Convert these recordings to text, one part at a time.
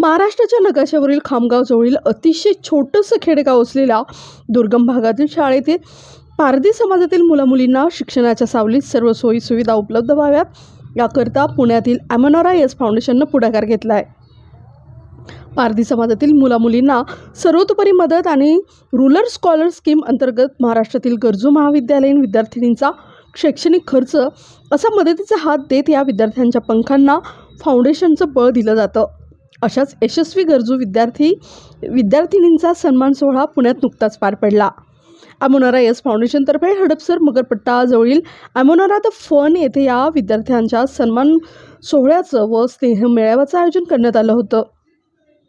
महाराष्ट्राच्या नकाशावरील खामगावजवळील अतिशय छोटंसं खेडेगाव असलेल्या दुर्गम भागातील शाळेतील पारधी समाजातील मुलामुलींना शिक्षणाच्या सावलीत सर्व सोयी सुविधा उपलब्ध व्हाव्यात. याकरता पुण्यातील ॲमनोरा एस फाउंडेशननं पुढाकार घेतला आहे. पारधी समाजातील मुलामुलींना सर्वतोपरी मदत आणि रुरल स्कॉलर स्कीम अंतर्गत महाराष्ट्रातील गरजू महाविद्यालयीन विद्यार्थिनींचा शैक्षणिक खर्च असा मदतीचा हात देत या विद्यार्थ्यांच्या पंखांना फाउंडेशनचं बळ दिलं जातं. अशाच यशस्वी गरजू विद्यार्थी विद्यार्थिनींचा सन्मान सोहळा पुण्यात नुकताच पार पडला. अमोनारा यस फाउंडेशनतर्फे हडपसर मगरपट्टाजवळील अमोनारा द फन येथे या विद्यार्थ्यांच्या सन्मान सोहळ्याचं व स्नेह मेळाव्याचं आयोजन करण्यात आलं होतं.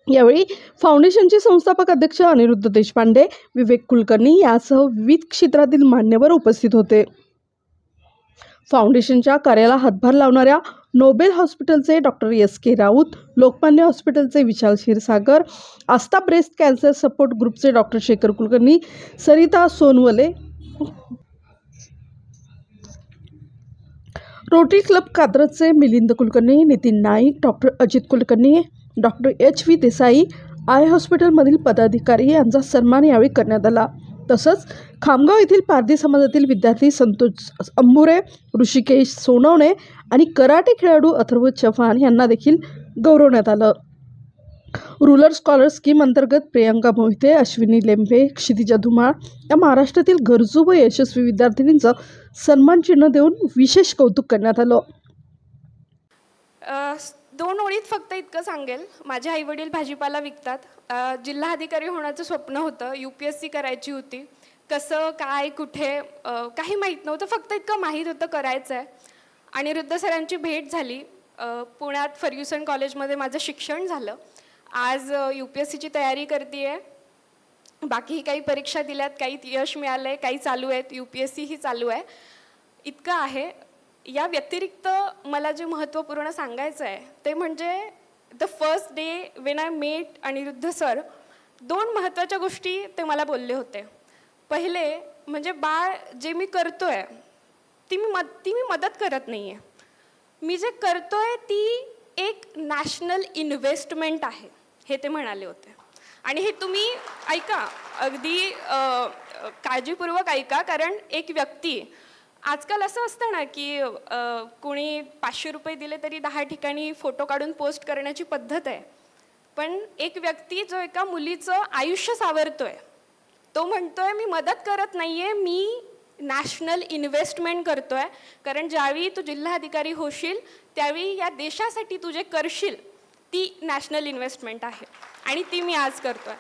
यावेळी फाउंडेशनचे संस्थापक अध्यक्ष अनिरुद्ध देशपांडे विवेक कुलकर्णी यासह विविध क्षेत्रातील मान्यवर उपस्थित होते. फाउंडेशनच्या कार्याला हातभार लावणाऱ्या नोबेल हॉस्पिटलचे doctor S K Raut Lokmanya हॉस्पिटलचे Vishal Kshirsagar Aastha breast cancer support ग्रुपचे doctor Shekhar Kulkarni Sarita Sonawale Rotary Club कात्रजचे Milind Kulkarni Nitin Naik doctor Ajit Kulkarni doctor H V Desai eye हॉस्पिटलमधील पदाधिकारी यांचा सन्मान यावेळी करण्यात आला. तसंच खामगाव येथील पारधी समाजातील विद्यार्थी संतोष अंबुरे ऋषिकेश सोनवणे आणि कराटे खेळाडू अथर्व चव्हाण यांना देखील गौरवण्यात आलं. रुरल स्कॉलर स्कीम अंतर्गत प्रियंका मोहिते अश्विनी लेंबे क्षितिजा धुमाळ या महाराष्ट्रातील गरजू व यशस्वी विद्यार्थिनींचं सन्मान चिन्ह देऊन विशेष कौतुक करण्यात आलं. दोन ओळीत फक्त इतकं सांगेल. माझे आई वडील भाजीपाला विकतात. जिल्हा जिल्हाधिकारी होण्याचं स्वप्न होतं. यू पी एस सी करायची होती. कसं काय कुठे काही माहीत नव्हतं. फक्त इतकं माहीत होतं करायचं आहे आणि वृद्ध सरांची भेट झाली. पुण्यात फर्ग्युसन कॉलेजमध्ये माझं शिक्षण झालं. आज यू पी एस सीची तयारी करते आहे बाकीही काही परीक्षा दिल्यात काही यश मिळालं आहे काही चालू आहेत. यू पी एस सी ही चालू आहे. इतकं आहे. या व्यतिरिक्त मला जे महत्त्वपूर्ण सांगायचं आहे ते म्हणजे the first day when I met Aniruddh sir दोन महत्त्वाच्या गोष्टी ते मला बोलले होते. पहिले म्हणजे बाळ जे मी करतो आहे ती मी मद ती मी मदत करत नाही आहे मी जे करतो आहे ती एक नॅशनल इन्व्हेस्टमेंट आहे हे ते म्हणाले होते. आणि हे तुम्ही ऐका अगदी काळजीपूर्वक ऐका कारण एक व्यक्ती आजकाल असं असतं ना की अ, कोणी पाचशे रुपये दिले तरी दहा ठिकाणी फोटो काढून पोस्ट करण्याची पद्धत आहे. पण एक व्यक्ती जो एका मुलीचं आयुष्य सावरतोय तो म्हणतोय मी मदत करत नाहीये मी नॅशनल इन्व्हेस्टमेंट करतोय. कारण ज्यावेळी तू जिल्हाधिकारी होशील त्यावेळी या देशासाठी तू जे करशील ती नॅशनल इन्व्हेस्टमेंट आहे. आणि ती मी आज करतोय.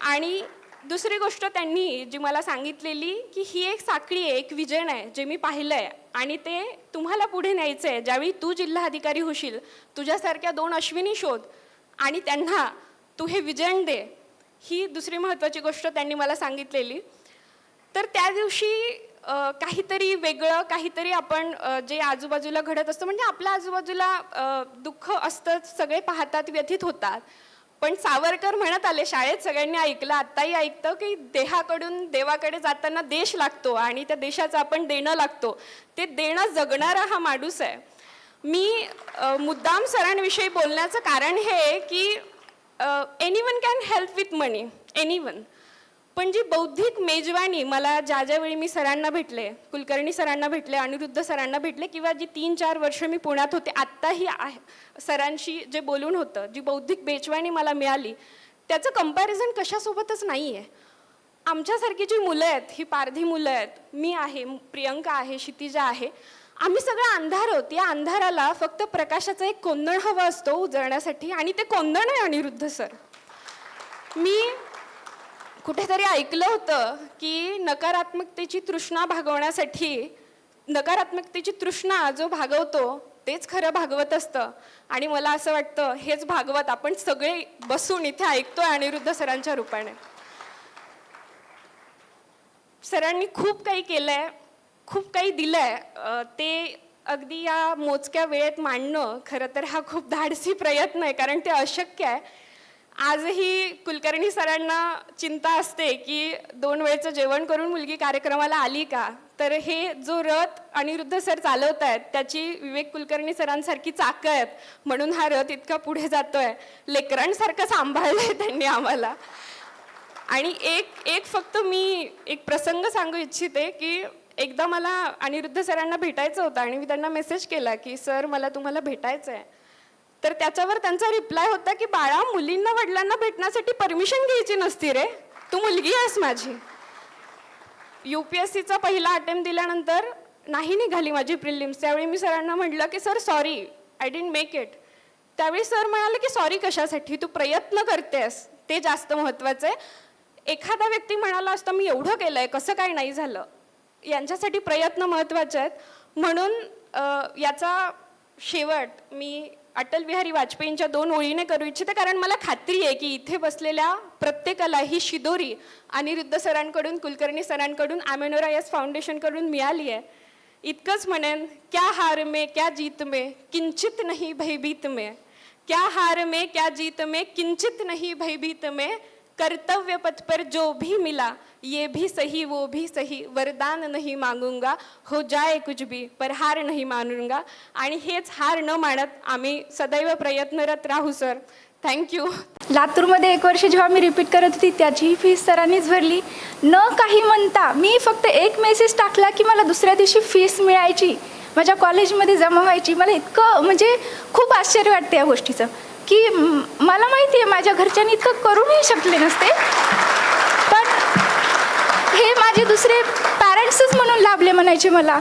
आणि दुसरी गोष्ट त्यांनी जी मला सांगितलेली की ही एक साखळी आहे एक विजन आहे जे मी पाहिलं आहे आणि ते तुम्हाला पुढे न्यायचं आहे. ज्यावेळी तू जिल्हाधिकारी होशील तुझ्यासारख्या दोन अश्विनी शोध आणि त्यांना तू हे विजन दे ही दुसरी महत्त्वाची गोष्ट त्यांनी मला सांगितलेली. तर त्या दिवशी काहीतरी वेगळं काहीतरी आपण जे आजूबाजूला घडत असतं म्हणजे आपल्या आजूबाजूला दुःख असतं सगळे पाहतात व्यथित होतात. पण सावरकर म्हणत आले शाळेत सगळ्यांनी ऐकलं आत्ताही ऐकतं की देहाकडून देवाकडे जाताना देश लागतो आणि त्या देशाचं आपण देणं लागतो. ते देणं जगणारा हा माणूस आहे. मी मुद्दाम सरांविषयी बोलण्याचं कारण हे की anyone can help with money anyone पण जी बौद्धिक मेजवानी मला ज्या ज्या वेळी मी सरांना भेटले कुलकर्णी सरांना भेटले अनिरुद्ध सरांना भेटले किंवा जी तीन चार वर्ष मी पुण्यात होते आत्ताही आहे सरांशी जे बोलून होतं जी बौद्धिक मेजवानी मला मिळाली त्याचं कंपॅरिझन कशासोबतच नाही आहे आमच्यासारखी जी मुलं आहेत ही पारधी मुलं आहेत मी आहे प्रियंका आहे क्षितिजा आहे आम्ही सगळं अंधार आहोत. या अंधाराला फक्त प्रकाशाचं एक कोंदण हवा असतो उजळण्यासाठी आणि ते कोंदण आहे अनिरुद्ध सर. मी कुठेतरी ऐकलं होतं की नकारात्मकतेची तृष्णा भागवण्यासाठी नकारात्मकतेची तृष्णा जो भागवतो तेच खरं भागवत असतं. आणि मला असं वाटतं हेच भागवत आपण सगळे बसून इथे ऐकतोय अनिरुद्ध सरांच्या रूपाने. सरांनी खूप काही केलंय खूप काही दिलंय. आहे ते अगदी या मोजक्या वेळेत मांडणं खरं तर हा खूप धाडसी प्रयत्न आहे कारण ते अशक्य आहे. आजही कुलकर्णी सरांना चिंता असते की दोन वेळचं जेवण करून मुलगी कार्यक्रमाला आली का? तर हे जो रथ अनिरुद्ध सर चालवत आहेत त्याची विवेक कुलकर्णी सरांसारखी चाकं आहेत. म्हणून हा रथ इतका पुढे जातोय. लेकरांसारखं सांभाळलंय त्यांनी आम्हाला. आणि एक एक फक्त मी एक प्रसंग सांगू इच्छिते की एकदा मला अनिरुद्ध सरांना भेटायचं होतं आणि मी त्यांना मेसेज केला की सर मला तुम्हाला भेटायचं आहे तर त्याच्यावर त्यांचा रिप्लाय होता की बाळा मुलींना वडिलांना भेटण्यासाठी परमिशन घ्यायची नसती रे. तू मुलगी आहेस माझी. यू पी एस सीचा पहिला अटेम्प्ट दिल्यानंतर नाही निघाली माझी प्रिलिम्स त्यावेळी मी सरांना म्हटलं की sir sorry I didn't make it त्यावेळी सर म्हणाले की सॉरी कशासाठी? तू प्रयत्न करतेस. ते जास्त महत्त्वाचं आहे. एखादा व्यक्ती म्हणाला असता मी एवढं केलं आहे कसं काय नाही झालं? यांच्यासाठी प्रयत्न महत्त्वाचे आहेत. म्हणून याचा शेवट मी अटल बिहारी वाजपेयींच्या दोन ओळीने करू इच्छिते कारण मला खात्री आहे की इथे बसलेल्या प्रत्येकाला ही शिदोरी अनिरुद्ध सरांकडून कुलकर्णी सरांकडून आमेनोरा यस फाउंडेशनकडून मिळाली आहे. इतकंच म्हणेन क्या हार में क्या जीत में किंचित नाही भयभीत में. क्या हार में क्या जीत में किंचित नाही भयभीत में कर्तव्य पथ पर जो भी मिला ये भी सही वो भी सही वरदान नाही मागूंगा हो जाए कुछ भी पर हार नाही मानूंगा. आणि हेच हार न मानत आम्ही सदैव प्रयत्नरत राहू सर. थँक्यू लातूरमध्ये एक वर्ष जेव्हा मी रिपीट करत होती त्याची फीस सरांनीच भरली. न काही म्हणता मी फक्त एक मेसेज टाकला की मला दुसऱ्या दिवशी फीस मिळायची. माझ्या कॉलेजमध्ये जमा व्हायची. मला इतकं म्हणजे खूप आश्चर्य वाटते या गोष्टीचं. की मला माहिती आहे माझ्या घरच्यांनी इतकं करूनही शकले नसते. पण हे माझे दुसरे पॅरेंट्सच म्हणून लाभले म्हणायचे मला.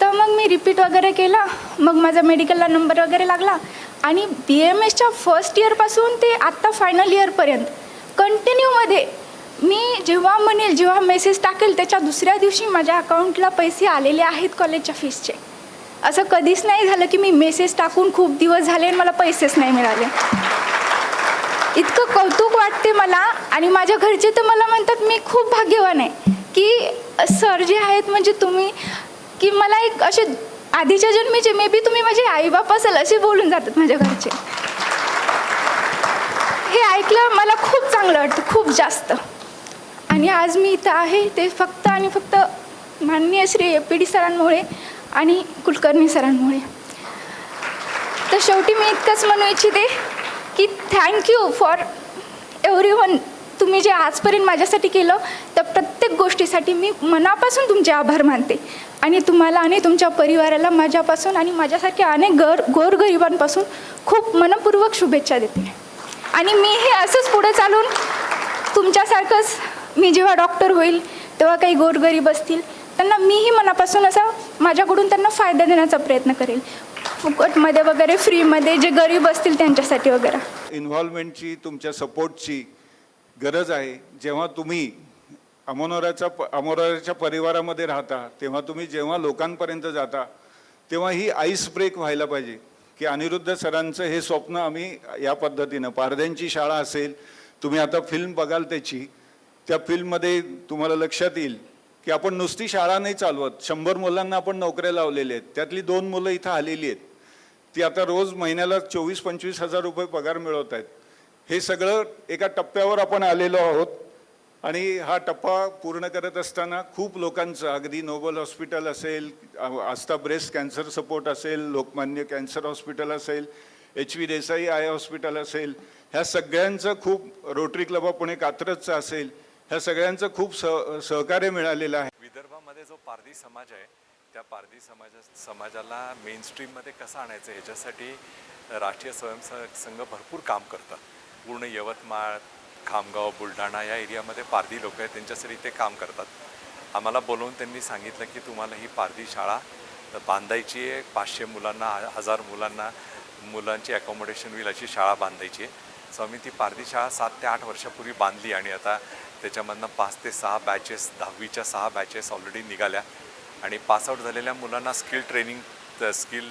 तर मग मी रिपीट वगैरे केला. मग माझा मेडिकलला नंबर वगैरे लागला. आणि बी एम एसच्या फर्स्ट इयरपासून ते आत्ता फायनल इयरपर्यंत कंटिन्यूमध्ये मी जेव्हा म्हणेल जेव्हा मेसेज टाकेल त्याच्या दुसऱ्या दिवशी माझ्या अकाउंटला पैसे आलेले आहेत कॉलेजच्या फीसचे असं कधीच नाही झालं की मी मेसेज टाकून खूप दिवस झाले आणि मला पैसेच नाही मिळाले. इतकं कौतुक वाटते मला आणि माझ्या घरचे तर मला म्हणतात मी खूप भाग्यवान आहे की सर जे आहेत म्हणजे तुम्ही की मला एक असे आधीच्या जन्मीचे मे बी तुम्ही माझे आईबाप असेल असे बोलून जातात माझ्या घरचे. हे ऐकलं मला खूप चांगलं वाटतं खूप जास्त. आणि आज मी इथं आहे ते फक्त आणि फक्त माननीय श्री ए पी डी सरांमुळे आणि कुलकर्णी सरांमुळे. तर शेवटी मी इतकंच म्हणू इच्छिते की थँक्यू फॉर एव्हरी वन तुम्ही जे आजपर्यंत माझ्यासाठी केलं त्या प्रत्येक गोष्टीसाठी मी मनापासून तुमचे आभार मानते. आणि तुम्हाला आणि तुमच्या परिवाराला माझ्यापासून आणि माझ्यासारख्या अनेक गर गोरगरिबांपासून खूप मनपूर्वक शुभेच्छा देते. आणि मी हे असंच पुढे चालून तुमच्यासारखंच मी जेव्हा डॉक्टर होईल तेव्हा काही गोरगरीब असतील त्यांना मीही मनापासून असा माझ्याकडून त्यांना फायदा देण्याचा प्रयत्न करेल. फुकटमध्ये वगैरे फ्रीमध्ये जे गरीब असतील त्यांच्यासाठी वगैरे. इन्व्हॉल्वमेंटची तुमच्या सपोर्टची गरज आहे. जेव्हा तुम्ही अमोनोराच्या अमोनोराच्या परिवारामध्ये राहता तेव्हा तुम्ही जेव्हा लोकांपर्यंत जाता तेव्हा ही आईस ब्रेक व्हायला पाहिजे की अनिरुद्ध सरांचं हे स्वप्न आम्ही या पद्धतीनं पारध्यांची शाळा असेल तुम्ही आता फिल्म बघाल त्याची त्या फिल्ममध्ये तुम्हाला लक्षात येईल की आपण नुसती शाळा नाही चालवत. शंभर मुलांना आपण नोकऱ्या लावलेल्या आहेत. त्यातली दोन मुलं इथं आलेली आहेत. ती आता रोज महिन्याला चोवीस पंचवीस हजार रुपये पगार मिळवत आहेत. हे सगळं एका टप्प्यावर आपण आलेलो आहोत. आणि हा टप्पा पूर्ण करत असताना खूप लोकांचं अगदी नोबल हॉस्पिटल असेल आस्था ब्रेस्ट कॅन्सर सपोर्ट असेल लोकमान्य कॅन्सर हॉस्पिटल असेल H V Desai eye hospital असेल ह्या सगळ्यांचं खूप रोटरी क्लब पुणे कात्रजचं असेल ह्या सगळ्यांचं खूप सह सहकार्य मिळालेलं आहे. विदर्भामध्ये जो पारधी समाज आहे त्या पारधी समाजा समाजाला मेन स्ट्रीममध्ये कसं आणायचं? ह्याच्यासाठी राष्ट्रीय स्वयंसेवक संघ भरपूर काम करतात. पूर्ण यवतमाळ खामगाव बुलढाणा या एरियामध्ये पारधी लोक आहेत त्यांच्यासाठी ते काम करतात. आम्हाला बोलवून त्यांनी सांगितलं की तुम्हाला ही पारधी शाळा बांधायची आहे. पाचशे मुलांना हजार मुलांना मुलांची अकोमोडेशन होईल अशी शाळा बांधायची आहे. सो आम्ही ती पारधी शाळा सात ते आठ वर्षापूर्वी बांधली आणि आता त्याच्यामधनं पाच ते सहा बॅचेस दहावीच्या सहा बॅचेस ऑलरेडी निघाल्या. आणि पासआउट झालेल्या मुलांना स्किल ट्रेनिंग स्किल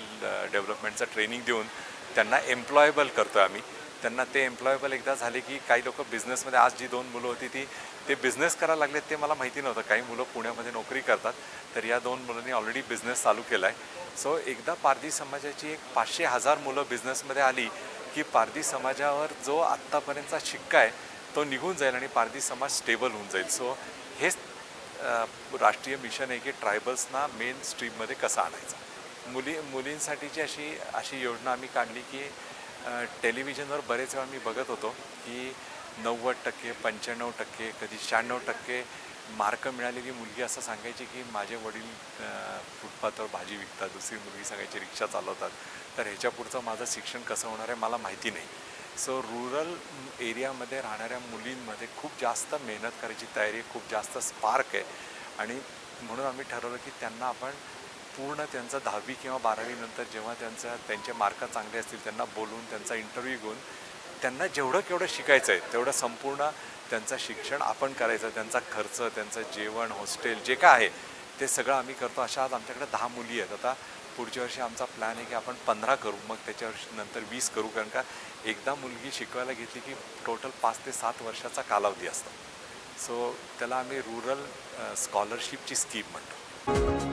डेव्हलपमेंटचं ट्रेनिंग देऊन त्यांना एम्प्लॉयबल करतो आम्ही. त्यांना ते एम्प्लॉयबल एकदा झाले की काही लोक बिझनेसमध्ये आज जी दोन मुलं होती ती ते बिझनेस करायला लागले ते मला माहिती नव्हतं. काही मुलं पुण्यामध्ये नोकरी करतात तर या दोन मुलांनी ऑलरेडी बिझनेस चालू केला आहे सो एकदा पारधी समाजाची एक पाचशे हजार मुलं बिझनेसमध्ये आली की पारधी समाजावर जो आत्तापर्यंतचा शिक्का आहे तो निघून जाईल आणि पारधी समाज स्टेबल होऊन जाईल. सो हेच राष्ट्रीय मिशन आहे की ट्रायबल्सना मेन स्ट्रीममध्ये कसा आणायचा. मुली मुलींसाठीची अशी अशी योजना आम्ही काढली की टेलिव्हिजनवर बरेच वेळा मी बघत होतो की नव्वद टक्के पंच्याण्णव टक्के कधी शहाण्णव टक्के मार्क मिळालेली मुलगी असं सांगायची की माझे वडील फुटपाथवर भाजी विकतात दुसरी मुलगी सांगायची रिक्षा चालवतात. तर ह्याच्या पुढचं माझं शिक्षण कसं होणार आहे मला माहिती नाही. सो रुरल एरियामध्ये राहणाऱ्या मुलींमध्ये खूप जास्त मेहनत करायची तयारी खूप जास्त स्पार्क आहे. आणि म्हणून आम्ही ठरवलं की त्यांना आपण पूर्ण त्यांचं दहावी किंवा बारावीनंतर जेव्हा त्यांचा त्यांचे मार्क चांगले असतील त्यांना बोलून त्यांचा इंटरव्ह्यू घेऊन त्यांना जेवढं केवढं शिकायचं आहे तेवढं संपूर्ण त्यांचं शिक्षण आपण करायचं त्यांचा खर्च त्यांचं जेवण हॉस्टेल जे काय आहे ते सगळं आम्ही करतो. अशा आज आमच्याकडे दहा मुली आहेत. आता पुढच्या वर्षी आमचा प्लॅन आहे की आपण पंधरा करू. मग त्याच्या वर्षी नंतर वीस करू. कारण का एकदा मुलगी शिकवायला घेतली की टोटल पाच ते सात वर्षाचा कालावधी असतो. सो त्याला आम्ही रुरल स्कॉलरशिपची स्कीम म्हणतो.